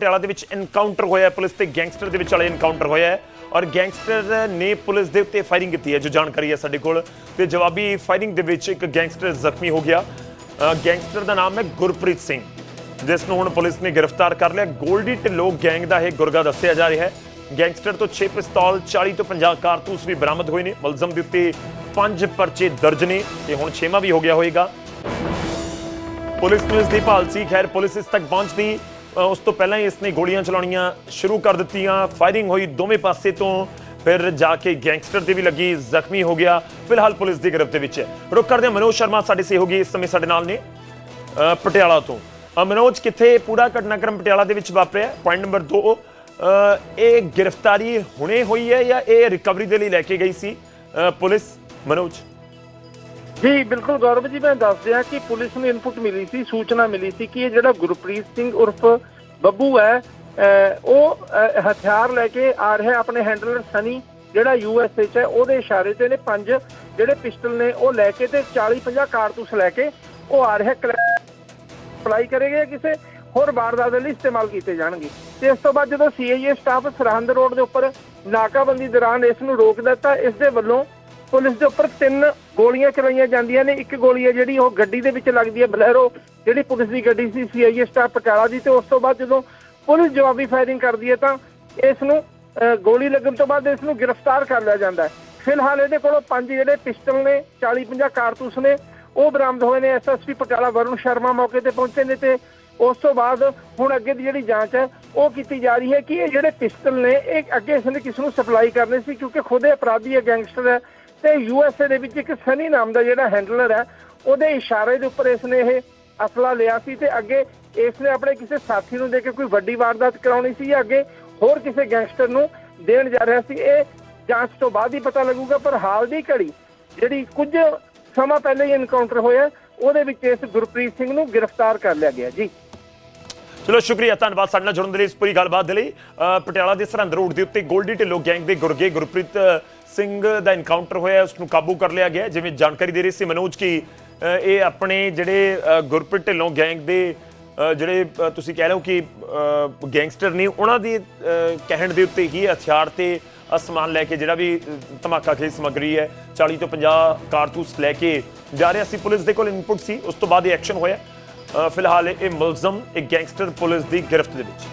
ਪਟਿਆਲਾ ਦੇ ਵਿੱਚ ਐਨਕਾਊਂਟਰ ਹੋਇਆ ਪੁਲਿਸ ਤੇ ਗੈਂਗਸਟਰ ਦੇ ਵਿੱਚ ਵਾਲੇ ਐਨਕਾਊਂਟਰ ਹੋਇਆ ਔਰ ਗੈਂਗਸਟਰ ਨੇ ਪੁਲਿਸ ਦੇ ਉੱਤੇ ਫਾਇਰਿੰਗ ਕੀਤੀ ਹੈ, ਜੋ ਜਾਣਕਾਰੀ ਹੈ ਸਾਡੇ ਕੋਲ। ਤੇ ਜਵਾਬੀ ਫਾਇਰਿੰਗ ਦੇ ਵਿੱਚ ਇੱਕ ਗੈਂਗਸਟਰ ਜ਼ਖਮੀ ਹੋ ਗਿਆ। ਗੈਂਗਸਟਰ ਦਾ ਨਾਮ ਹੈ ਗੁਰਪ੍ਰੀਤ ਸਿੰਘ। ਜਿਸ ਨੂੰ ਹੁਣ ਪੁਲਿਸ ਨੇ ਗ੍ਰਿਫਤਾਰ ਕਰ ਲਿਆ। ਗੋਲਡੀ ਢਿੱਲੋਂ ਗੈਂਗ ਦਾ ਇਹ ਗੁਰਗਾ ਦੱਸਿਆ ਜਾ ਰਿਹਾ ਹੈ। ਗੈਂਗਸਟਰ ਤੋਂ 6 ਪਿਸਤੌਲ 40 ਤੋਂ 50 ਕਾਰਤੂਸ ਵੀ ਬਰਾਮਦ ਹੋਏ ਨੇ। ਮੁਲਜ਼ਮ ਦੇ ਉੱਤੇ 5 ਪਰਚੇ ਦਰਜ ਨੇ ਤੇ ਹੁਣ 6ਵਾਂ ਵੀ ਹੋ ਗਿਆ ਹੋਏਗਾ। ਪੁਲਿਸ ਨੂੰ ਇਸ ਦੀ ਭਾਲ ਸੀ। ਖੈਰ, ਪੁਲਿਸ ਇਸ ਤੱਕ ਪਹੁੰਚਦੀ। ਉਸ ਤੋਂ ਪਹਿਲਾਂ ਹੀ ਇਸ ਨੇ ਗੋਲੀਆਂ ਚਲਾਉਣੀਆਂ ਸ਼ੁਰੂ ਕਰ ਦਿੱਤੀਆਂ। ਫਾਇਰਿੰਗ ਹੋਈ ਦੋਵੇਂ ਪਾਸੇ ਤੋਂ। ਫਿਰ ਜਾ ਕੇ ਗੈਂਗਸਟਰ ਤੇ ਵੀ ਲੱਗੀ, ਜ਼ਖਮੀ ਹੋ ਗਿਆ। ਫਿਲਹਾਲ ਪੁਲਿਸ ਦੀ ਗ੍ਰਿਫਤ ਦੇ ਵਿੱਚ। ਹੈ ਰੁਕ ਕਰਦੇ ਹਾਂ, ਮਨੋਜ ਸ਼ਰਮਾ ਸਾਡੇ ਸਹਿਯੋਗੀ ਇਸ ਸਮੇਂ ਸਾਡੇ ਨਾਲ ਨੇ। ਪਟਿਆਲਾ ਤੋਂ। ਮਨੋਜ, ਕਿੱਥੇ ਪੂਰਾ ਘਟਨਾਕ੍ਰਮ ਪਟਿਆਲਾ ਦੇ ਵਿੱਚ ਵਾਪਰਿਆ? ਪੁਆਇੰਟ ਨੰਬਰ 2 ਇਹ ਗ੍ਰਿਫਤਾਰੀ ਹੁਣੇ ਹੋਈ ਹੈ ਜਾਂ ਇਹ ਰਿਕਵਰੀ ਦੇ ਲਈ ਲੈ ਕੇ ਗਈ ਸੀ? ਪੁਲਿਸ, ਮਨੋਜ। ਜੀ, ਬਿਲਕੁਲ ਗੌਰਵ ਜੀ, ਮੈਂ ਦੱਸ ਦਿਆਂ ਕਿ ਪੁਲਿਸ ਨੂੰ ਇਨਪੁਟ ਮਿਲੀ ਸੀ, ਸੂਚਨਾ ਮਿਲੀ ਸੀ ਕਿ ਇਹ ਜਿਹੜਾ ਗੁਰਪ੍ਰੀਤ ਸਿੰਘ ਉਰਫ ਬੱਬੂ ਹੈ ਉਹ ਹਥਿਆਰ ਲੈ ਕੇ ਆ ਰਿਹਾ ਆਪਣੇ ਹੈਂਡਲਰ ਸਨੀ ਜਿਹੜਾ ਯੂਐਸਏ ਚ ਹੈ, ਉਹਦੇ ਇਸ਼ਾਰੇ ਤੇ ਨੇ ਪੰਜ ਜਿਹੜੇ ਪਿਸਟਲ ਨੇ, ਉਹ ਲੈ ਕੇ ਤੇ 40 50 ਕਾਰਤੂਸ ਲੈ ਕੇ ਉਹ ਆ ਰਿਹਾ ਅਪਲਾਈ ਕਰੇਗੇ ਕਿਸੇ ਹੋਰ ਵਾਰਦਾਤ ਦੇ ਲਈ ਇਸਤੇਮਾਲ ਕੀਤੇ ਜਾਣਗੇ। ਤੇ ਇਸ ਤੋਂ ਬਾਅਦ ਜਦੋਂ ਸੀਆਈਏ ਸਟਾਫ ਸਰਹੰਦ ਰੋਡ ਦੇ ਉੱਪਰ ਨਾਕਾਬੰਦੀ ਦੌਰਾਨ ਇਸ ਨੂੰ ਰੋਕ ਦਿੱਤਾ, ਇਸ ਦੇ ਵੱਲੋਂ ਪੁਲਿਸ ਦੇ ਉੱਪਰ ਤਿੰਨ ਗੋਲੀਆਂ ਚਲਾਈਆਂ ਜਾਂਦੀਆਂ ਨੇ। ਇੱਕ ਗੋਲੀ ਹੈ ਜਿਹੜੀ ਉਹ ਗੱਡੀ ਦੇ ਵਿੱਚ ਲੱਗਦੀ ਹੈ ਬਲੈਰੋ ਜਿਹੜੀ ਪੁਲਿਸ ਦੀ ਗੱਡੀ ਸੀ ਸੀਆਈਏ ਸਟਾਫ ਪਟਿਆਲਾ ਦੀ। ਤੇ ਉਸ ਤੋਂ ਬਾਅਦ ਜਦੋਂ ਪੁਲਿਸ ਜਵਾਬੀ ਫਾਇਰਿੰਗ ਕਰਦੀ ਹੈ ਤਾਂ ਇਸ ਨੂੰ ਅਹ, ਗੋਲੀ ਲੱਗਣ ਤੋਂ ਬਾਅਦ ਇਸ ਨੂੰ ਗ੍ਰਿਫਤਾਰ ਕਰ ਲਿਆ ਜਾਂਦਾ ਹੈ। ਫਿਲਹਾਲ ਇਹਦੇ ਕੋਲੋਂ ਪੰਜ ਜਿਹੜੇ ਪਿਸਟਲ ਨੇ 40 50 ਕਾਰਤੂਸ ਨੇ ਉਹ ਬਰਾਮਦ ਹੋਏ ਨੇ। ਐਸਐਸਪੀ ਪਟਿਆਲਾ ਵਰੁਣ ਸ਼ਰਮਾ ਮੌਕੇ ਤੇ ਪਹੁੰਚੇ ਨੇ ਤੇ ਉਸ ਤੋਂ ਬਾਅਦ ਹੁਣ ਅੱਗੇ ਦੀ ਜਿਹੜੀ ਜਾਂਚ ਹੈ ਉਹ ਕੀਤੀ ਜਾ ਰਹੀ ਹੈ ਕਿ ਇਹ ਜਿਹੜੇ ਪਿਸਟਲ ਨੇ ਇਹ ਅੱਗੇ ਇਸਨੇ ਕਿਸ ਨੂੰ ਸਪਲਾਈ ਕਰਨੇ ਸੀ ਕਿਉਂਕਿ ਖੁਦ ਇਹ ਅਪਰਾਧੀ ਹੈ ਗੈਂਗਸਟਰ ਹੈ। ਤੇ ਯੂਐਸਏ ਦੇ ਵਿੱਚ ਇੱਕ ਸਨੀ ਨਾਮ ਦਾ ਜਿਹੜਾ ਹੈਂਡਲਰ ਹੈ ਉਹਦੇ ਇਸ਼ਾਰੇ ਦੇ ਉੱਪਰ ਇਸਨੇ ਇਹ ਅਸਲਾ ਲਿਆ ਸੀ ਤੇ ਅੱਗੇ ਇਸਨੇ ਆਪਣੇ ਕਿਸੇ ਸਾਥੀ ਨੂੰ ਦੇ ਕੇ ਕੋਈ ਵੱਡੀ ਵਾਰਦਾਤ ਕਰਾਉਣੀ ਸੀ ਜਾਂ ਅੱਗੇ ਹੋਰ ਕਿਸੇ ਗੈਂਗਸਟਰ ਨੂੰ ਦੇਣ ਜਾ ਰਿਹਾ ਸੀ ਇਹ ਜਾਂਚ ਤੋਂ ਬਾਅਦ ਹੀ ਪਤਾ ਲੱਗੂਗਾ ਪਰ ਹਾਲ ਦੀ ਘੜੀ ਜਿਹੜੀ ਕੁਝ ਸਮਾਂ ਪਹਿਲੇ ਹੀ ਐਨਕਾਊਂਟਰ ਹੋਇਆ ਉਹਦੇ ਵਿੱਚ ਇਸ ਗੁਰਪ੍ਰੀਤ ਸਿੰਘ ਨੂੰ ਗ੍ਰਿਫਤਾਰ ਕਰ ਲਿਆ ਗਿਆ ਜੀ। ਚਲੋ ਸ਼ੁਕਰੀਆ ਧੰਨਵਾਦ। ਸਾਡੇ ਨਾਲ ਜੁੜਨ ਦੇ ਲਈ ਇਸ ਪੂਰੀ ਗੱਲਬਾਤ ਦੇ ਲਈ ਅ, ਪਟਿਆਲਾ ਦੇ ਸਰਹੰਦ ਰੋਡ ਦੇ ਉੱਤੇ ਗੋਲਡੀ ਢਿੱਲੋਂ ਗੈਂਗ ਦੇ ਗੁਰਗੇ ਗੁਰਪ੍ਰੀਤ ਸਿੰਘ ਦਾ ਇਨਕਾਊਂਟਰ ਹੋਇਆ ਉਸ ਨੂੰ ਕਾਬੂ ਕਰ ਲਿਆ ਗਿਆ। ਜਿਵੇਂ ਜਾਣਕਾਰੀ ਦੇ ਰਹੀ ਸੀ ਮਨੋਜ ਕੀ ਇਹ ਆਪਣੇ ਜਿਹੜੇ ਗੁਰਪ੍ਰੀਤ ਢਿੱਲੋਂ ਗੈਂਗ ਦੇ ਜਿਹੜੇ ਤੁਸੀਂ ਕਹਿ ਰਹੇ ਹੋ ਕਿ ਗੈਂਗਸਟਰ ਨੇ, ਉਹਨਾਂ ਦੀ ਕਹਿਣ ਦੇ ਉੱਤੇ ਹੀ ਹਥਿਆਰ ਤੇ ਅਸਮਾਨ ਲੈ ਕੇ ਜਿਹੜਾ ਵੀ ਧਮਾਕਾ ਖੇਜ ਸਮੱਗਰੀ ਹੈ 40 ਤੋਂ 50 ਕਾਰਤੂਸ ਲੈ ਕੇ ਜਾ ਰਿਹਾ ਸੀ। ਪੁਲਿਸ ਦੇ ਕੋਲ ਇਨਪੁਟ ਸੀ, ਉਸ ਤੋਂ ਬਾਅਦ ਇਹ ਐਕਸ਼ਨ ਹੋਇਆ। ਫਿਲਹਾਲ ਇਹ ਮੁਲਜ਼ਮ ਇੱਕ ਗੈਂਗਸਟਰ ਪੁਲਿਸ ਦੀ ਗ੍ਰਿਫਤ ਦੇ ਵਿੱਚ।